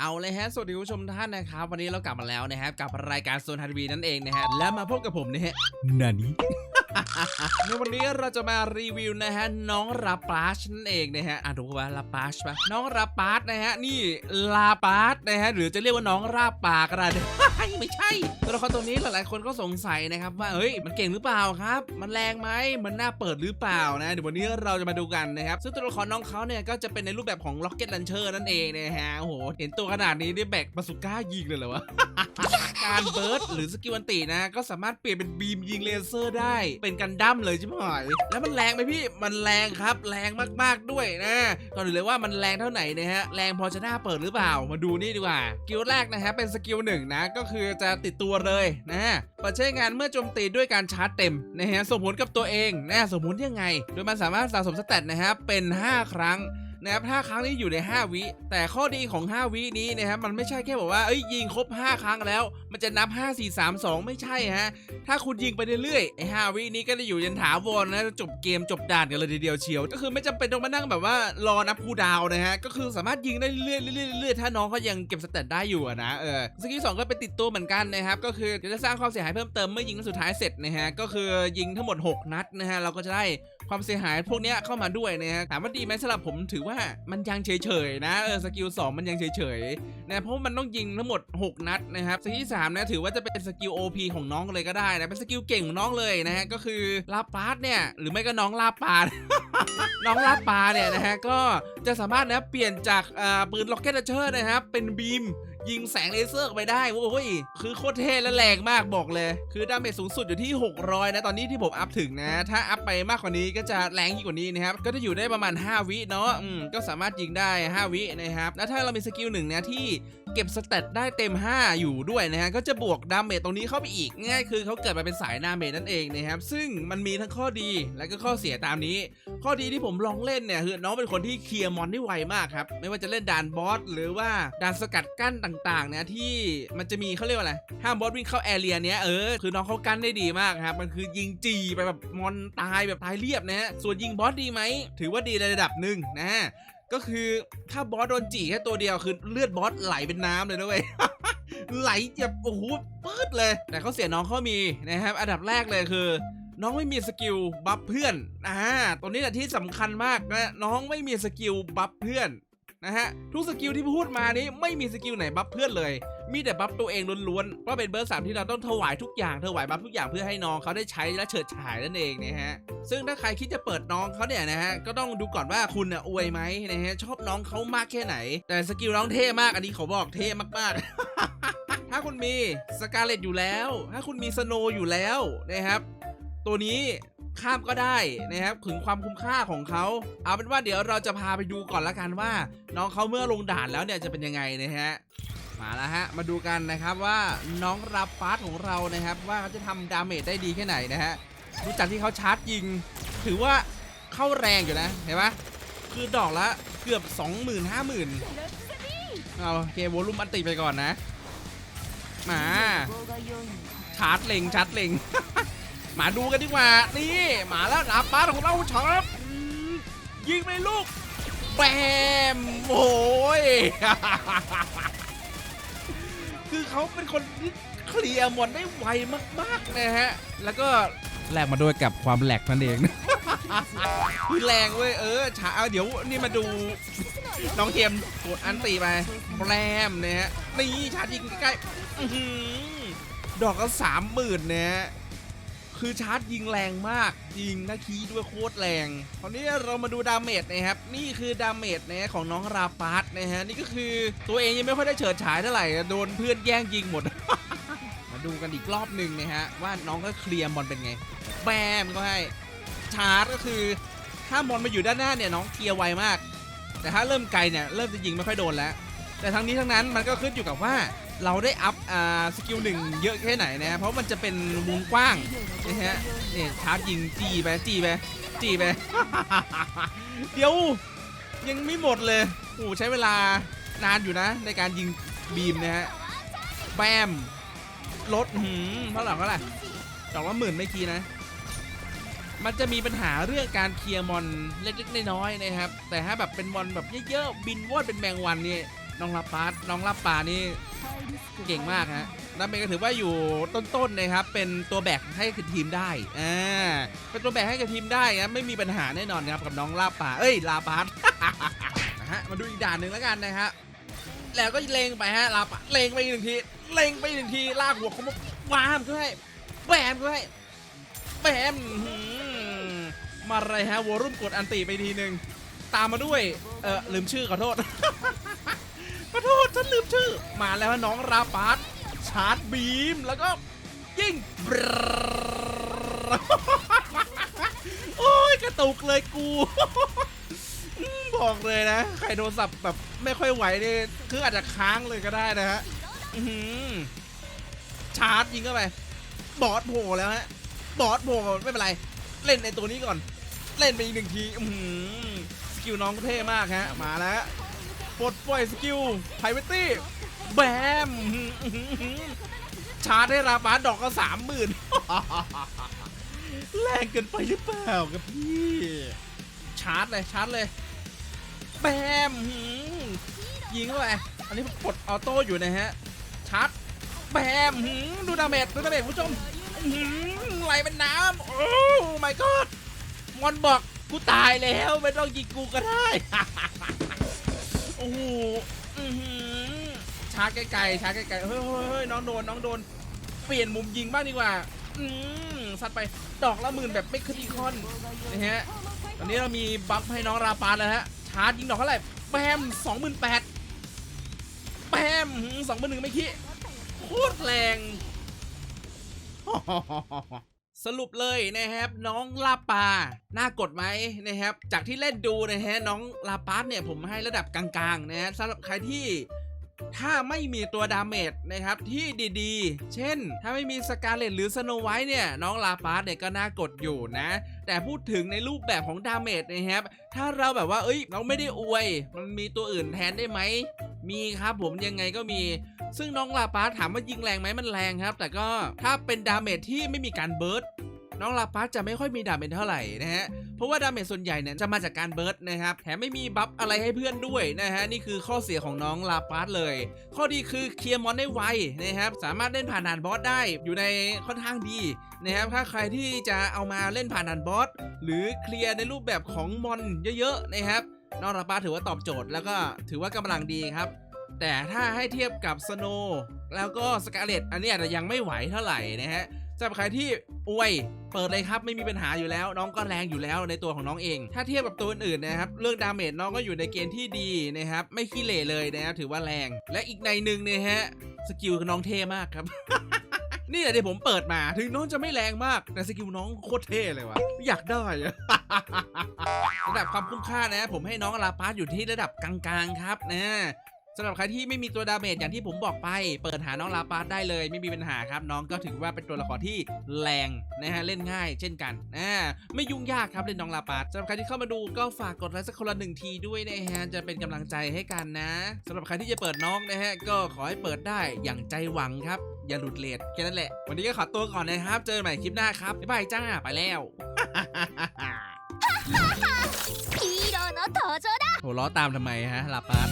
เอาเลยฮะ สวัสดีคุณผู้ชมท่านนะครับ วันนี้เรากลับมาแล้วนะครับ กับรายการโซนฮาร์วีนั่นเองนะฮะ และมาพบกับผมนะฮะ นานี้ ในวันนี้เราจะมารีวิวนะฮะน้องราปาชนั่นเองนะฮะอ่านถูว่าราปาชปะน้องราปาชนะฮะนี่ลาปาชนะฮะหรือจะเรียกว่าน้องราปาก็ได้ไม่ใช่ตัวละครตัวนี้หลายๆคนก็สงสัยนะครับว่าเฮ้ยมันเก่งหรือเปล่าครับ มันแรงไหมมันน่าเปิดหรือเปล่านะเดี๋ยววันนี้เราจะมาดูกันนะครับซึ่งตัวละครน้องเขาเนี่ยก็จะเป็นในรูปแบบของ Rocket Launcher นั่นเองนะฮะโอ้โหเห็นตัวขนาดนี้ได้แบกบาสุก้ายิงเลยเหรอวะการเบิร์ดหรือสกิลอันตินะ ก็สามารถเปลี่ยนเป็นบีมยิงเลเซอร์ได้เป็นกันดั้มเลยใช่ไหมแล้วมันแรงไหมพี่มันแรงครับแรงมากๆด้วยนะก่อนอื่นเลยว่ามันแรงเท่าไหร่นะฮะแรงพอจะน่าเปิดหรือเปล่ามาดูนี่ดีกว่าสกิลแรกนะฮะเป็นสกิลหนึ่งนะก็คือจะติดตัวเลยนะฮะประชัยงานเมื่อโจมตีด้วยการชาร์จเต็มนะฮะส่งผลกับตัวเองนะส่งผลยังไง โดยมันสามารถสะสมสเตตนะฮะเป็น 5 ครั้ง นะครับ5ครั้งนี้อยู่ใน 5 วิแต่ข้อดีของ 5 วินี้นะครับมันไม่ใช่แค่บอกว่าเอ้ยยิงครบ 5 ครั้งแล้ว มันจะนับ 5 4 3 2 ไม่ใช่ฮะถ้าคุณยิงไปเรื่อยๆไอ้5วินี้ก็จะอยู่ยันถาวรนะจบเกมจบด่านกันเลยทีเดียวเชียว ก็คือไม่จำเป็นต้องมานั่งแบบว่ารอนับคูลดาวน์นะฮะก็คือสามารถยิงได้เรื่อยๆเรื่อยๆเรื่อยๆถ้าน้องเขายังเก็บสเตตได้อยู่อะนะเออสกิลสองก็เป็นติดตัวเหมือนกันนะครับก็คือจะสร้างความเสียหายเพิ่มเติมเมื่อยิงนัดสุดท้ายเสร็จนะฮะก็คือยิงทั้งหมด 6 นัดนะฮะเราก็จะได้ ความเสียหายพวกนี้เข้ามาด้วยนะฮะถามว่าดีไหมสำหรับผมถือว่ามันยังเฉยๆนะเออสกิล2มันยังเฉยๆนะเพราะมันต้องยิงทั้งหมด 6 นัดนะครับสกิลที่3นะถือว่าจะเป็นสกิล OP ของน้องเลยก็ได้นะเป็นสกิลเก่งของน้องเลยนะฮะก็คือลาปาร์เนี่ยหรือไม่ก็น้องลาปาร์น้องลาปาร์เนี่ยนะฮะก็จะสามารถนะเปลี่ยนจากอ่าปืนล็อกเก็ตเชอร์นะครับเป็นบีม ยิงแสงเลเซอร์ไปได้โอ้ยคือโคตรเท่และแรงมากบอกเลย คือดาเมจสูงสุดอยู่ที่ 600 นะ ตอนนี้ที่ผมอัพถึงนะ ถ้าอัพไปมากกว่านี้ก็จะแรงยิ่งกว่านี้นะครับ ก็จะอยู่ได้ประมาณ 5 วิเนาะอืมก็สามารถยิงได้ 5 วินะครับ แล้วถ้าเรามีสกิลหนึ่งนะที่เก็บสเตตได้เต็ม 5 อยู่ด้วยนะฮะก็จะบวกดาเมจตรงนี้เข้าไปอีกง่ายคือเขาเกิดมาเป็นสายดาเมจนั่นเองนะครับซึ่งมันมีทั้งข้อดีและก็ข้อเสียตามนี้ ข้อดีที่ผมลองเล่นเนี่ยคือน้องเป็นคนที่เคลียร์มอนได้ไวมากครับไม่ว่าจะเล่นด่านบอสหรือว่าด่านสกัดกั้นต่างต่างๆนะที่มันจะมีเขาเรียกว่าอะไรห้ามบอสวิ่งเข้าแอเรียเนี้ยเออคือน้องเขากั้นได้ดีมากครับมันคือยิงจีไปแบบมอนตายแบบตายเรียบนะฮะส่วนยิงบอสดีไหมถือว่าดีในระดับหนึ่งนะฮะก็คือถ้าบอสโดนจีแค่ตัวเดียวคือเลือดบอสไหลเป็นน้ำเลยนะเว้ยไหลแบบโอ้โหปื๊ดเลย แต่เขาเสียน้องเขามีนะครับอันดับแรกเลยคือน้องไม่มีสกิลบัฟเพื่อน อ่า ตัวนี้แหละที่สำคัญมากนะ น้องไม่มีสกิลบัฟเพื่อน นะฮะ ทุกสกิลที่พูดมานี้ไม่มีสกิลไหนบัฟเพื่อนเลย มีแต่บัฟตัวเองล้วนๆว่าเป็นเบอร์สามที่เราต้องถวายทุกอย่างถวายบัฟทุกอย่างเพื่อให้น้องเขาได้ใช้และเฉิดฉายนั่นเองนะฮะ ซึ่งถ้าใครคิดจะเปิดน้องเขาเนี่ยนะฮะก็ต้องดูก่อนว่าคุณอวยไหมนะฮะชอบน้องเขามากแค่ไหน แต่สกิลน้องเท่มากอันนี้เขาบอกเท่มากๆ ถ้าคุณมีสกาเลตอยู่แล้ว ถ้าคุณมีสโนอยู่แล้วนะครับ ตัวนี้ ข้ามก็ได้นะครับถึงความคุ้มค่าของเขา เอาเป็นว่าเดี๋ยวเราจะพาไปดูก่อนละกันว่า น้องเขาเมื่อลงด่านแล้วเนี่ยจะเป็นยังไงนะฮะมาแล้วฮะมาดูกันนะครับว่าน้องรับฟาสของเรานะครับ ว่าเขาจะทำดาเมจได้ดีแค่ไหนนะฮะดูจากที่เขาชาร์จยิง ถือว่าเข้าแรงอยู่นะเห็นปะคือดอกละเกือบ 20,000 50,000เอาโอเควอลลุ่มอันติไปก่อนนะมาชาร์จเล็งชาร์จเล็ง มาดูกันดีกว่า นี่มาแล้วดาบบ้านของเราชาร์จอืมยิงไปลูกแบมโอ้ยคือเขาเป็นคนที่เคลียร์มอนได้ไวมากๆนะฮะ แล้วก็แลกมาด้วยกับความแหลกนั่นเองคือแรงเว้ยเออช้าเอาเดี๋ยวนี่มาดูน้องเทียมกดอันตีไปแบมนะฮะนี่ชาร์จยิงใกล้ๆอื้อหือดอกก็สามหมื่นเนี่ย คือชาร์จยิงแรงมาก ยิงนะคีด้วยโคตรแรงคราวนี้เรามาดูดาเมจนะครับ นี่คือดาเมจนะของน้องราปาร์ตนะฮะ นี่ก็คือตัวเองยังไม่ค่อยได้เฉิดฉายเท่าไหร่ โดนเพื่อนแย่งยิงหมด มาดูกันอีกรอบหนึ่งนะฮะ ว่าน้องก็เคลียร์บอลเป็นไง แบมก็ให้ ชาร์จก็คือ ถ้ามอนมาอยู่ด้านหน้าเนี่ยน้องเคลียร์ไวมาก แต่ถ้าเริ่มไกลเนี่ยเริ่มจะยิงไม่ค่อยโดนแล้ว แต่ทั้งนี้ทั้งนั้นมันก็ขึ้นอยู่กับว่า เราได้อัพอ่าสกิลหนึ่งเยอะแค่ไหนนะเพราะมันจะเป็นวงกว้างนะฮะเนี่ยชาร์จยิงจีไปจีไปจีไป เดี๋ยวยังไม่หมดเลยโอ้ใช้เวลานานอยู่นะ ในการยิงบีมนะฮะแบมลดหืมเท่าไหร่เท่าไหร่ดอกละหมื่นไม่คีนะ มันจะมีปัญหาเรื่องการเคลียร์มอนเล็กๆน้อยๆนะครับ แต่ถ้าแบบเป็นมอนแบบเยอะๆบินวอดเป็นแมงวันนี่น้องลาปาสน้องลาปานี่ เก่งมากฮะดาเมจก็ถือว่าอยู่ต้นๆนะครับ เป็นตัวแบกให้กับทีมได้อ่าเป็นตัวแบกให้กับทีมได้นะไม่มีปัญหาแน่นอนครับกับน้องลาป่าเอ้ยลาปาสนะฮะมาดูอีกด่านหนึ่งแล้วกันนะฮะแล้วก็เลงไปฮะลาปาเลงไปอีกหนึ่งทีเลงไปอีกหนึ่งทีลากหัวเขามาวามก็ให้แบมก็ให้แบมอื้อหือมาอะไรฮะวอรุ่มกดอันตีไปทีหนึ่งตามมาด้วยเออลืมชื่อขอโทษ ขอโทษฉันลืมชื่อ มาแล้วน้องราปาสชาร์จบีมแล้วก็ยิงโอ้ยกระตุกเลยกูบอกเลยนะใครโทรศัพท์แบบไม่ค่อยไหวเนี่ยคืออาจจะค้างเลยก็ได้นะฮะชาร์จยิงเข้าไป บอสโผล่แล้วฮะ บอสโผล่ไม่เป็นไร เล่นในตัวนี้ก่อน เล่นไปอีกหนึ่งทีสกิลน้องเท่มากฮะ มาแล้ว ปลดปล่อยสกิลไพเวตี้แบมชาร์จให้ราปาดอกก็สามหมื่นแรงเกินไปหรือเปล่าครับพี่ ชาร์จเลยชาร์จเลยแบมยิงเข้าไปอันนี้กดออโต้อยู่นะฮะชาร์จแบมดูดาเมจดูดาเมจผู้ชมไหลเป็นน้ำโอ้ my god มอนบอกกูตายแล้วไม่ต้องยิงกูก็ได้ อ้โหอื้อหือชาร์จไกลๆชาร์จไกลๆเฮ้ยเฮ้ยเฮ้ยน้องโดนน้องโดน เปลี่ยนมุมยิงบ้างดีกว่า อืมซัดไปดอกละหมื่นแบบไม่คริติคอนนะฮะ ตอนนี้เรามีบัฟให้น้องราปาแล้วฮะ ชาร์จยิงดอกเท่าไหร่แปมสองหมื่นแปดแปมสองหมื่นหนึ่งไม่คิดโคตรแรง สรุปเลยนะครับน้องลาปา น่ากดไหมนะครับ จากที่เล่นดูนะฮะน้องลาปาสเนี่ยผมให้ระดับกลางๆนะฮะสำหรับใครที่ถ้าไม่มีตัวดาเมจนะครับที่ดีๆ เช่น ถ้าไม่มีสกาเลตหรือสโนไวท์เนี่ยน้องลาปาสเนี่ยก็น่ากดอยู่นะ แต่พูดถึงในรูปแบบของดาเมจนะครับ ถ้าเราแบบว่าเอ้ยเราไม่ได้อวย มันมีตัวอื่นแทนได้ไหม มีครับผมยังไงก็มี ซึ่งน้องลาปาสถามว่ายิงแรงไหมมันแรงครับ แต่ก็ถ้าเป็นดาเมจที่ไม่มีการเบิร์ดน้องลาปาสจะไม่ค่อยมีดาเมจเท่าไหร่นะฮะเพราะว่าดาเมจส่วนใหญ่เนี่ยจะมาจากการเบิร์ดนะครับแถมไม่มีบัฟอะไรให้เพื่อนด้วยนะฮะนี่คือข้อเสียของน้องลาปาสเลย ข้อดีคือเคลียร์มอนได้ไวนะครับสามารถเล่นผ่านด่านบอสได้อยู่ในค่อนข้างดีนะครับถ้าใครที่จะเอามาเล่นผ่านด่านบอสหรือเคลียร์ในรูปแบบของมอนเยอะๆนะครับ น้องลาปาถือว่าตอบโจทย์แล้วก็ถือว่ากำลังดีครับ แต่ถ้าให้เทียบกับสโนแล้วก็สกาเลตอันนี้อาจจะยังไม่ไหวเท่าไหร่นะฮะสำหรับใครที่อวยเปิดเลยครับไม่มีปัญหาอยู่แล้ว น้องก็แรงอยู่แล้วในตัวของน้องเอง ถ้าเทียบกับตัวอื่นนะครับเรื่องดาเมจน้องก็อยู่ในเกณฑ์ที่ดีนะครับไม่ขี้เหร่เลยนะครับถือว่าแรง และอีกในหนึ่งเนี่ยฮะสกิลน้องเท่มากครับ นี่แหละที่ผมเปิดมาถึงน้องจะไม่แรงมาก แต่สกิลน้องโคตรเท่เลยว่ะอยากได้อะ ระดับความคุ้มค่านะ ผมให้น้องลาปาสอยู่ที่ระดับกลางๆครับนะ สำหรับใครที่ไม่มีตัวดาเมจอย่างที่ผมบอกไป เปิดหาน้องลาปาสได้เลยไม่มีปัญหาครับ น้องก็ถือว่าเป็นตัวละครที่แรงนะฮะเล่นง่าย เช่นกันอ่าไม่ยุ่งยากครับเล่นน้องลาปาสสำหรับใครที่เข้ามาดูก็ฝากกดไลค์สักคนละหนึ่งทีด้วยนะฮะจะเป็นกำลังใจให้กันนะสำหรับใครที่จะเปิดน้องนะฮะก็ขอให้เปิดได้อย่างใจหวังครับ อย่าหลุดเลทแค่นั้นแหละ วันนี้ก็ขอตัวก่อนนะครับ เจอกันใหม่คลิปหน้าครับบ๊ายบายจ้าไปแล้ว ヒーローの登場だ หัวล้อตามทำไมฮะลาปาส